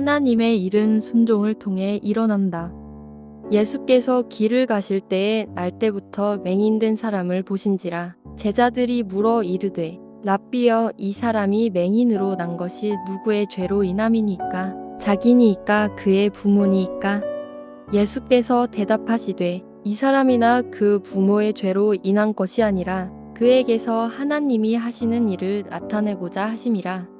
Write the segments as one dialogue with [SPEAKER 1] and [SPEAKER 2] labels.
[SPEAKER 1] 하나님의 일은 순종을 통해 일어난다. 예수께서 길을 가실 때에 날 때부터 맹인된 사람을 보신지라 제자들이 물어 이르되 랍비여 이 사람이 맹인으로 난 것이 누구의 죄로 인함이니까? 자기니이까 그의 부모니이까? 예수께서 대답하시되 이 사람이나 그 부모의 죄로 인한 것이 아니라 그에게서 하나님이 하시는 일을 나타내고자 하심이라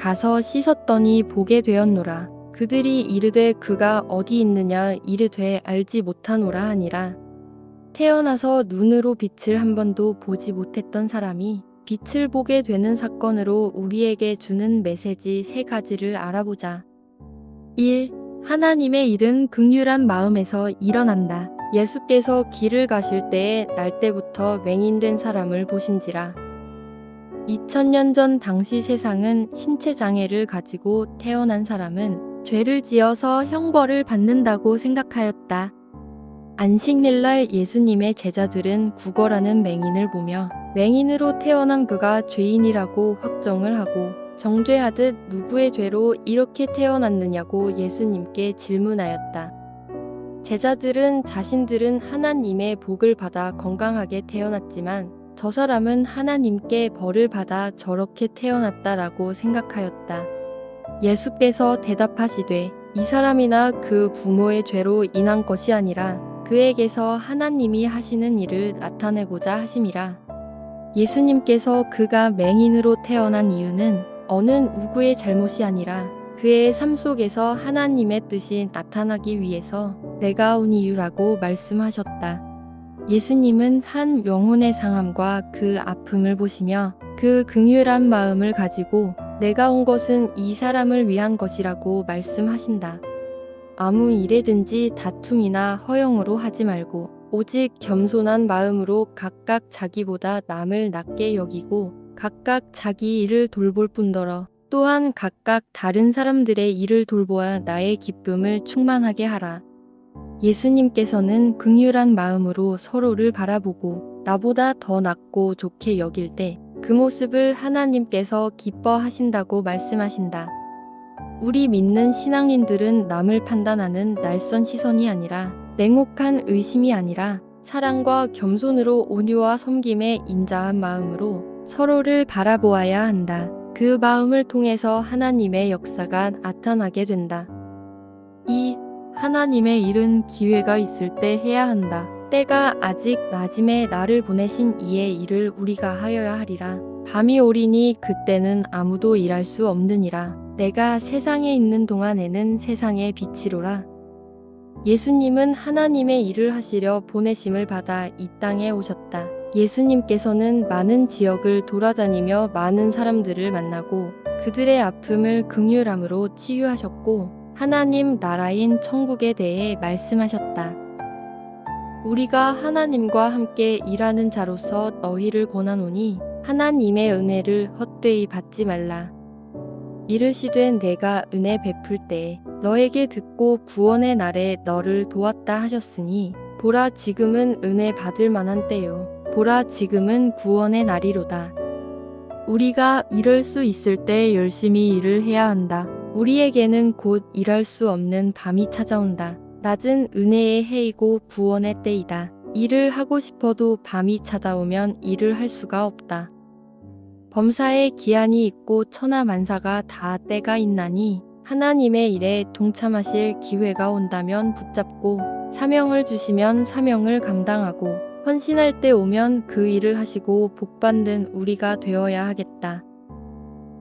[SPEAKER 1] 가서 씻었더니 보게 되었노라 그들이 이르되 그가 어디 있느냐 이르되 알지 못하노라 하니라 태어나서 눈으로 빛을 한 번도 보지 못했던 사람이 빛을 보게 되는 사건으로 우리에게 주는 메시지 세 가지를 알아보자. 1. 하나님의 일은 극률한 마음에서 일어난다. 예수께서 길을 가실 때에 날 때부터 맹인된 사람을 보신지라. 2000년 전 당시 세상은 신체 장애를 가지고 태어난 사람은 죄를 지어서 형벌을 받는다고 생각하였다. 안식일날 예수님의 제자들은 구걸하는 맹인을 보며 맹인으로 태어난 그가 죄인이라고 확정을 하고 정죄하듯 누구의 죄로 이렇게 태어났느냐고 예수님께 질문하였다. 제자들은 자신들은 하나님의 복을 받아 건강하게 태어났지만 저 사람은 하나님께 벌을 받아 저렇게 태어났다라고 생각하였다. 예수께서 대답하시되 이 사람이나 그 부모의 죄로 인한 것이 아니라 그에게서 하나님이 하시는 일을 나타내고자 하심이라. 예수님께서 그가 맹인으로 태어난 이유는 어느 누구의 잘못이 아니라 그의 삶 속에서 하나님의 뜻이 나타나기 위해서 내가 온 이유라고 말씀하셨다. 예수님은 한 영혼의 상함과 그 아픔을 보시며 그 긍휼한 마음을 가지고 내가 온 것은 이 사람을 위한 것이라고 말씀하신다. 아무 일에든지 다툼이나 허영으로 하지 말고 오직 겸손한 마음으로 각각 자기보다 남을 낮게 여기고 각각 자기 일을 돌볼 뿐더러 또한 각각 다른 사람들의 일을 돌보아 나의 기쁨을 충만하게 하라. 예수님께서는 극률한 마음으로 서로를 바라보고 나보다 더 낫고 좋게 여길 때 그 모습을 하나님께서 기뻐하신다고 말씀하신다. 우리 믿는 신앙인들은 남을 판단하는 날선 시선이 아니라 냉혹한 의심이 아니라 사랑과 겸손으로 온유와 섬김에 인자한 마음으로 서로를 바라보아야 한다. 그 마음을 통해서 하나님의 역사가 나타나게 된다. 2. 하나님의 일은 기회가 있을 때 해야 한다. 때가 아직 낮임에 나를 보내신 이의 일을 우리가 하여야 하리라. 밤이 오리니 그때는 아무도 일할 수 없느니라. 내가 세상에 있는 동안에는 세상의 빛이로라. 예수님은 하나님의 일을 하시려 보내심을 받아 이 땅에 오셨다. 예수님께서는 많은 지역을 돌아다니며 많은 사람들을 만나고 그들의 아픔을 극률함으로 치유하셨고 하나님 나라인 천국에 대해 말씀하셨다. 우리가 하나님과 함께 일하는 자로서 너희를 권하노니 하나님의 은혜를 헛되이 받지 말라. 이르시되 내가 은혜 베풀 때 너에게 듣고 구원의 날에 너를 도왔다 하셨으니 보라 지금은 은혜 받을 만한 때요 보라 지금은 구원의 날이로다 우리가 이럴 수 있을 때 열심히 일을 해야 한다 우리에게는 곧 일할 수 없는 밤이 찾아온다 낮은 은혜의 해이고 구원의 때이다 일을 하고 싶어도 밤이 찾아오면 일을 할 수가 없다 범사에 기한이 있고 천하 만사가 다 때가 있나니 하나님의 일에 동참하실 기회가 온다면 붙잡고 사명을 주시면 사명을 감당하고 헌신할 때 오면 그 일을 하시고 복받는 우리가 되어야 하겠다.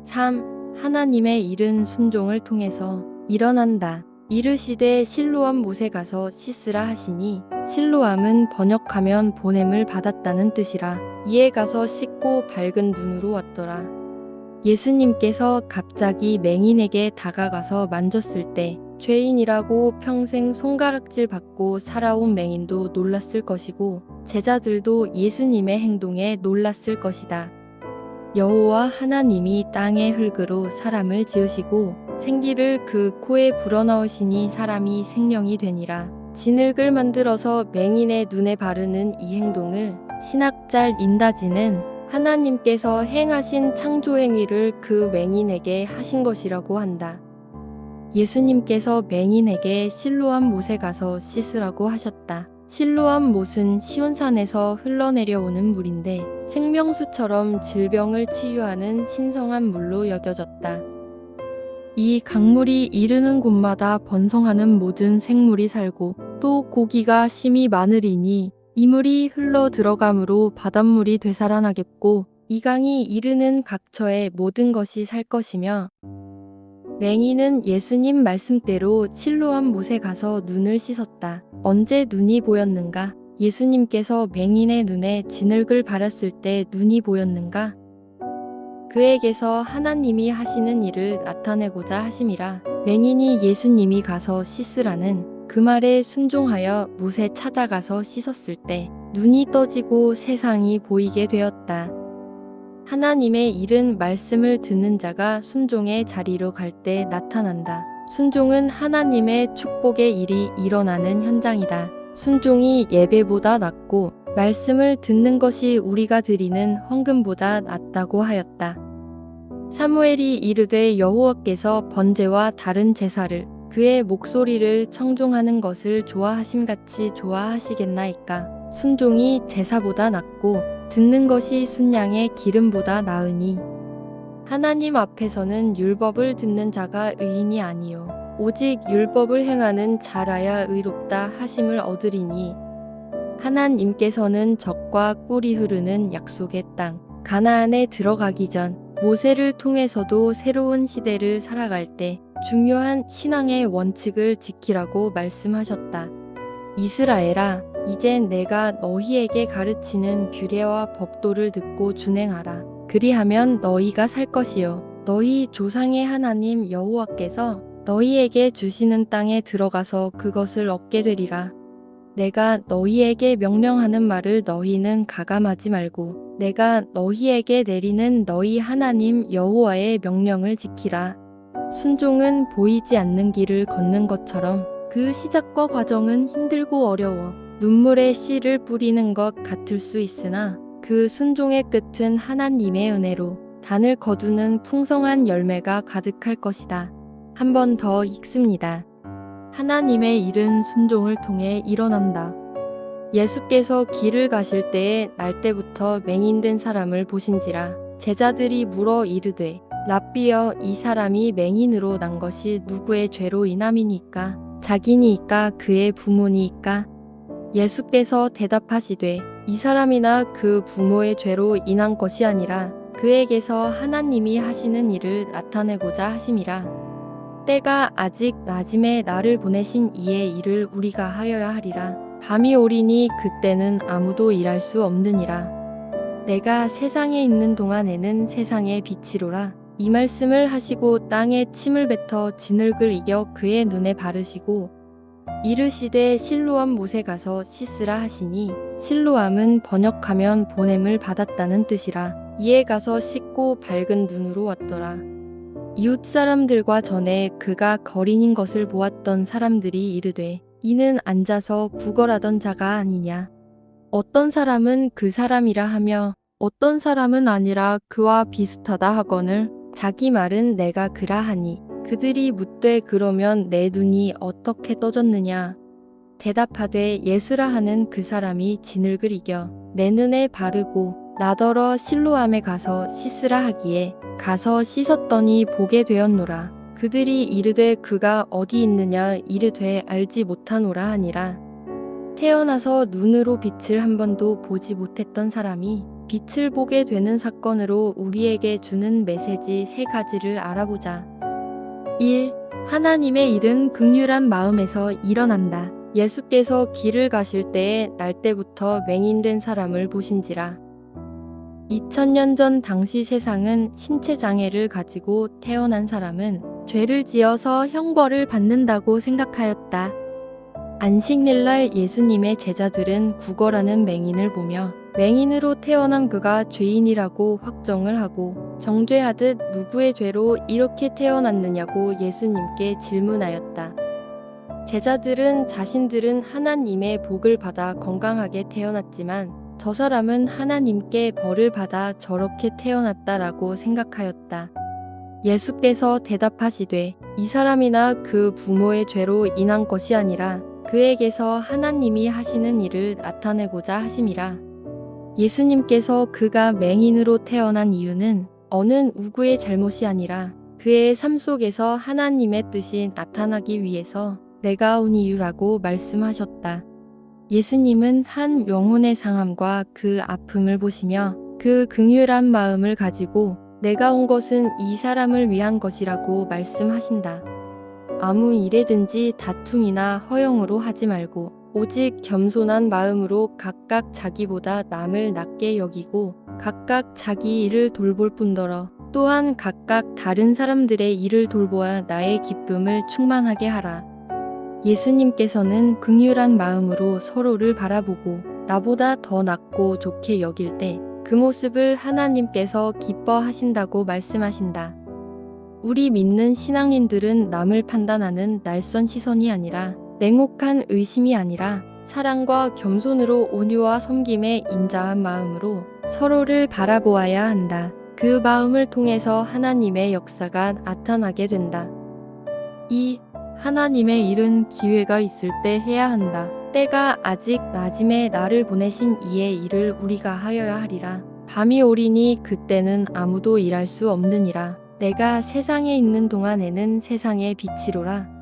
[SPEAKER 1] 3. 하나님의 일은 순종을 통해서 일어난다. 이르시되 실로암 못에 가서 씻으라 하시니 실로암은 번역하면 보냄을 받았다는 뜻이라 이에 가서 씻고 밝은 눈으로 왔더라. 예수님께서 갑자기 맹인에게 다가가서 만졌을 때 죄인이라고 평생 손가락질 받고 살아온 맹인도 놀랐을 것이고 제자들도 예수님의 행동에 놀랐을 것이다. 여호와 하나님이 땅의 흙으로 사람을 지으시고 생기를 그 코에 불어넣으시니 사람이 생명이 되니라. 진흙을 만들어서 맹인의 눈에 바르는 이 행동을 신학자 인다지는 하나님께서 행하신 창조 행위를 그 맹인에게 하신 것이라고 한다. 예수님께서 맹인에게 실로암 못에 가서 씻으라고 하셨다. 실로암 못은 시온산에서 흘러내려오는 물인데 생명수처럼 질병을 치유하는 신성한 물로 여겨졌다. 이 강물이 이르는 곳마다 번성하는 모든 생물이 살고 또 고기가 심히 많으리니 이 물이 흘러 들어감으로 바닷물이 되살아나겠고 이 강이 이르는 각처에 모든 것이 살 것이며 맹인은 예수님 말씀대로 실로암 못에 가서 눈을 씻었다. 언제 눈이 보였는가? 예수님께서 맹인의 눈에 진흙을 바랐을 때 눈이 보였는가? 그에게서 하나님이 하시는 일을 나타내고자 하심이라 맹인이 예수님이 가서 씻으라는 그 말에 순종하여 못에 찾아가서 씻었을 때 눈이 떠지고 세상이 보이게 되었다. 하나님의 일은 말씀을 듣는 자가 순종의 자리로 갈 때 나타난다. 순종은 하나님의 축복의 일이 일어나는 현장이다. 순종이 예배보다 낫고 말씀을 듣는 것이 우리가 드리는 헌금보다 낫다고 하였다. 사무엘이 이르되 여호와께서 번제와 다른 제사를 그의 목소리를 청종하는 것을 좋아하심같이 좋아하시겠나이까 순종이 제사보다 낫고 듣는 것이 순양의 기름보다 나으니. 하나님 앞에서는 율법을 듣는 자가 의인이 아니요. 오직 율법을 행하는 자라야 의롭다 하심을 얻으리니. 하나님께서는 적과 꿀이 흐르는 약속의 땅 가나안에 들어가기 전 모세를 통해서도 새로운 시대를 살아갈 때 중요한 신앙의 원칙을 지키라고 말씀하셨다. 이스라엘아 이젠 내가 너희에게 가르치는 규례와 법도를 듣고 준행하라. 그리하면 너희가 살 것이요 너희 조상의 하나님 여호와께서 너희에게 주시는 땅에 들어가서 그것을 얻게 되리라. 내가 너희에게 명령하는 말을 너희는 가감하지 말고 내가 너희에게 내리는 너희 하나님 여호와의 명령을 지키라. 순종은 보이지 않는 길을 걷는 것처럼 그 시작과 과정은 힘들고 어려워 눈물에 씨를 뿌리는 것 같을 수 있으나 그 순종의 끝은 하나님의 은혜로 단을 거두는 풍성한 열매가 가득할 것이다. 한 번 더 읽습니다. 하나님의 일은 순종을 통해 일어난다. 예수께서 길을 가실 때에 날 때부터 맹인된 사람을 보신지라 제자들이 물어 이르되 랍비여 이 사람이 맹인으로 난 것이 누구의 죄로 인함이니까 자기니까 그의 부모니까 예수께서 대답하시되 이 사람이나 그 부모의 죄로 인한 것이 아니라 그에게서 하나님이 하시는 일을 나타내고자 하심이라. 때가 아직 낮음에 나를 보내신 이의 일을 우리가 하여야 하리라. 밤이 오리니 그때는 아무도 일할 수 없느니라. 내가 세상에 있는 동안에는 세상의 빛이로라. 이 말씀을 하시고 땅에 침을 뱉어 진흙을 이겨 그의 눈에 바르시고 이르시되 실로암 못에 가서 씻으라 하시니 실로암은 번역하면 보냄을 받았다는 뜻이라. 이에 가서 씻고 밝은 눈으로 왔더라. 이웃 사람들과 전에 그가 거린인 것을 보았던 사람들이 이르되 이는 앉아서 구걸하던 자가 아니냐. 어떤 사람은 그 사람이라 하며 어떤 사람은 아니라 그와 비슷하다 하거늘 자기 말은 내가 그라 하니 그들이 묻되 그러면 내 눈이 어떻게 떠졌느냐 대답하되 예수라 하는 그 사람이 진흙을 이겨 내 눈에 바르고 나더러 실로암에 가서 씻으라 하기에 가서 씻었더니 보게 되었노라 그들이 이르되 그가 어디 있느냐 이르되 알지 못하노라 하니라. 태어나서 눈으로 빛을 한 번도 보지 못했던 사람이 빛을 보게 되는 사건으로 우리에게 주는 메시지 세 가지를 알아보자. 1. 하나님의 일은 극률한 마음에서 일어난다. 예수께서 길을 가실 때에 날 때부터 맹인된 사람을 보신지라. 2000년 전 당시 세상은 신체 장애를 가지고 태어난 사람은 죄를 지어서 형벌을 받는다고 생각하였다. 안식일날 예수님의 제자들은 구걸하는 맹인을 보며 맹인으로 태어난 그가 죄인이라고 확정을 하고 정죄하듯 누구의 죄로 이렇게 태어났느냐고 예수님께 질문하였다. 제자들은 자신들은 하나님의 복을 받아 건강하게 태어났지만 저 사람은 하나님께 벌을 받아 저렇게 태어났다라고 생각하였다. 예수께서 대답하시되 이 사람이나 그 부모의 죄로 인한 것이 아니라 그에게서 하나님이 하시는 일을 나타내고자 하심이라. 예수님께서 그가 맹인으로 태어난 이유는 어느 누구의 잘못이 아니라 그의 삶 속에서 하나님의 뜻이 나타나기 위해서 내가 온 이유라고 말씀하셨다. 예수님은 한 영혼의 상함과 그 아픔을 보시며 그 긍휼한 마음을 가지고 내가 온 것은 이 사람을 위한 것이라고 말씀하신다. 아무 일에든지 다툼이나 허영으로 하지 말고 오직 겸손한 마음으로 각각 자기보다 남을 낮게 여기고 각각 자기 일을 돌볼 뿐더러 또한 각각 다른 사람들의 일을 돌보아 나의 기쁨을 충만하게 하라. 예수님께서는 극률한 마음으로 서로를 바라보고 나보다 더 낫고 좋게 여길 때 그 모습을 하나님께서 기뻐하신다고 말씀하신다. 우리 믿는 신앙인들은 남을 판단하는 날선 시선이 아니라 냉혹한 의심이 아니라 사랑과 겸손으로 온유와 섬김의 인자한 마음으로 서로를 바라보아야 한다. 그 마음을 통해서 하나님의 역사가 나타나게 된다. 2. 하나님의 일은 기회가 있을 때 해야 한다. 때가 아직 낮임에 나를 보내신 이의 일을 우리가 하여야 하리라. 밤이 오리니 그때는 아무도 일할 수 없느니라. 내가 세상에 있는 동안에는 세상의 빛이로라.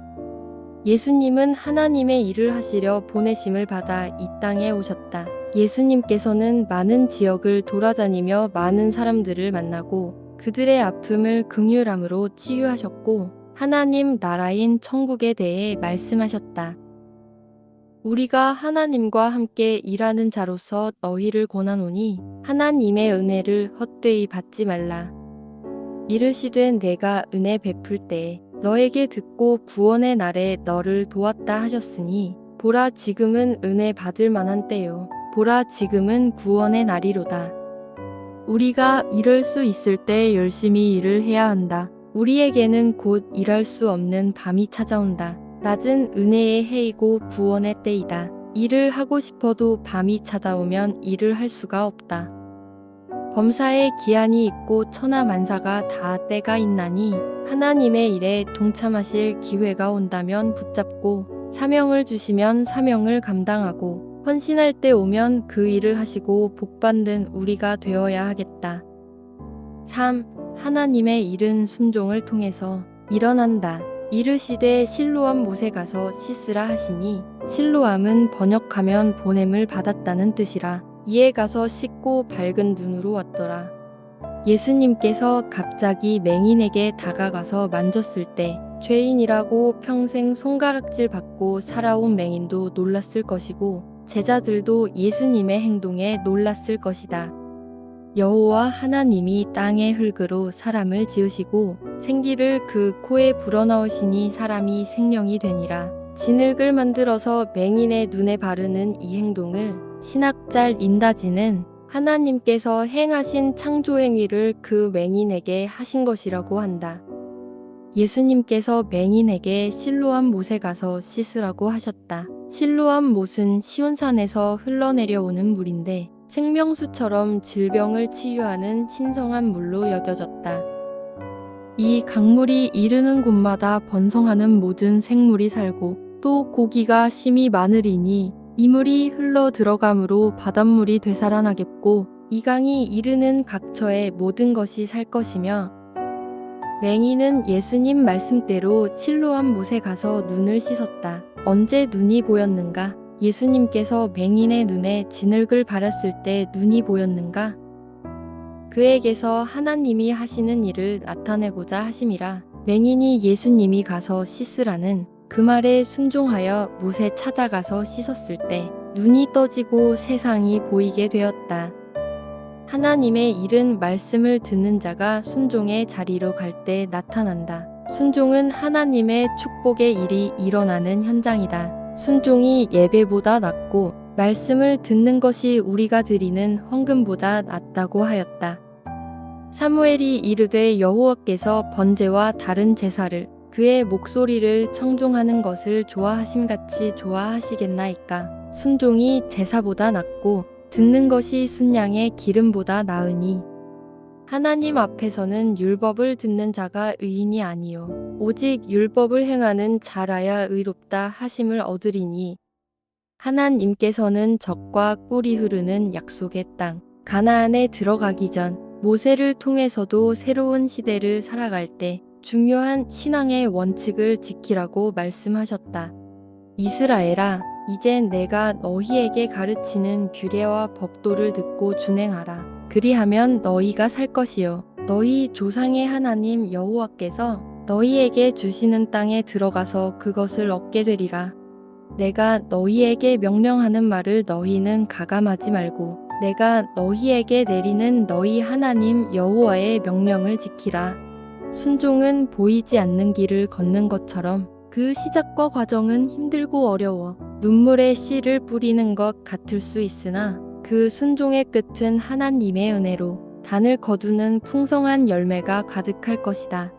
[SPEAKER 1] 예수님은 하나님의 일을 하시려 보내심을 받아 이 땅에 오셨다. 예수님께서는 많은 지역을 돌아다니며 많은 사람들을 만나고 그들의 아픔을 긍휼함으로 치유하셨고 하나님 나라인 천국에 대해 말씀하셨다. 우리가 하나님과 함께 일하는 자로서 너희를 권하노니 하나님의 은혜를 헛되이 받지 말라. 이르시되 내가 은혜 베풀 때 너에게 듣고 구원의 날에 너를 도왔다 하셨으니 보라 지금은 은혜 받을 만한 때요. 보라 지금은 구원의 날이로다. 우리가 이럴 수 있을 때 열심히 일을 해야 한다. 우리에게는 곧 일할 수 없는 밤이 찾아온다. 낮은 은혜의 해이고 구원의 때이다. 일을 하고 싶어도 밤이 찾아오면 일을 할 수가 없다. 범사에 기한이 있고 천하만사가 다 때가 있나니 하나님의 일에 동참하실 기회가 온다면 붙잡고 사명을 주시면 사명을 감당하고 헌신할 때 오면 그 일을 하시고 복받는 우리가 되어야 하겠다. 3. 하나님의 일은 순종을 통해서 일어난다. 이르시되 실로암 못에 가서 씻으라 하시니 실로암은 번역하면 보냄을 받았다는 뜻이라 이에 가서 씻고 밝은 눈으로 왔더라. 예수님께서 갑자기 맹인에게 다가가서 만졌을 때 죄인이라고 평생 손가락질 받고 살아온 맹인도 놀랐을 것이고 제자들도 예수님의 행동에 놀랐을 것이다. 여호와 하나님이 땅의 흙으로 사람을 지으시고 생기를 그 코에 불어넣으시니 사람이 생명이 되니라. 진흙을 만들어서 맹인의 눈에 바르는 이 행동을 신학잘 인다지는 하나님께서 행하신 창조 행위를 그 맹인에게 하신 것이라고 한다. 예수님께서 맹인에게 실로암 못에 가서 씻으라고 하셨다. 실로암 못은 시온산에서 흘러내려오는 물인데 생명수처럼 질병을 치유하는 신성한 물로 여겨졌다. 이 강물이 이르는 곳마다 번성하는 모든 생물이 살고 또 고기가 심이 많으리니 이 물이 흘러 들어감으로 바닷물이 되살아나겠고 이 강이 이르는 각처에 모든 것이 살 것이며 맹인은 예수님 말씀대로 실로암 못에 가서 눈을 씻었다. 언제 눈이 보였는가? 예수님께서 맹인의 눈에 진흙을 바랐을 때 눈이 보였는가? 그에게서 하나님이 하시는 일을 나타내고자 하심이라. 맹인이 예수님이 가서 씻으라는 그 말에 순종하여 못에 찾아가서 씻었을 때 눈이 떠지고 세상이 보이게 되었다. 하나님의 일은 말씀을 듣는 자가 순종의 자리로 갈 때 나타난다. 순종은 하나님의 축복의 일이 일어나는 현장이다. 순종이 예배보다 낫고 말씀을 듣는 것이 우리가 드리는 헌금보다 낫다고 하였다. 사무엘이 이르되 여호와께서 번제와 다른 제사를 그의 목소리를 청종하는 것을 좋아하심같이 좋아하시겠나이까. 순종이 제사보다 낫고 듣는 것이 순양의 기름보다 나으니. 하나님 앞에서는 율법을 듣는 자가 의인이 아니요. 오직 율법을 행하는 자라야 의롭다 하심을 얻으리니. 하나님께서는 적과 꿀이 흐르는 약속의 땅 가나안에 들어가기 전 모세를 통해서도 새로운 시대를 살아갈 때 중요한 신앙의 원칙을 지키라고 말씀하셨다. 이스라엘아, 이젠 내가 너희에게 가르치는 규례와 법도를 듣고 준행하라. 그리하면 너희가 살 것이요. 너희 조상의 하나님 여호와께서 너희에게 주시는 땅에 들어가서 그것을 얻게 되리라. 내가 너희에게 명령하는 말을 너희는 가감하지 말고 내가 너희에게 내리는 너희 하나님 여호와의 명령을 지키라. 순종은 보이지 않는 길을 걷는 것처럼 그 시작과 과정은 힘들고 어려워 눈물에 씨를 뿌리는 것 같을 수 있으나 그 순종의 끝은 하나님의 은혜로 단을 거두는 풍성한 열매가 가득할 것이다.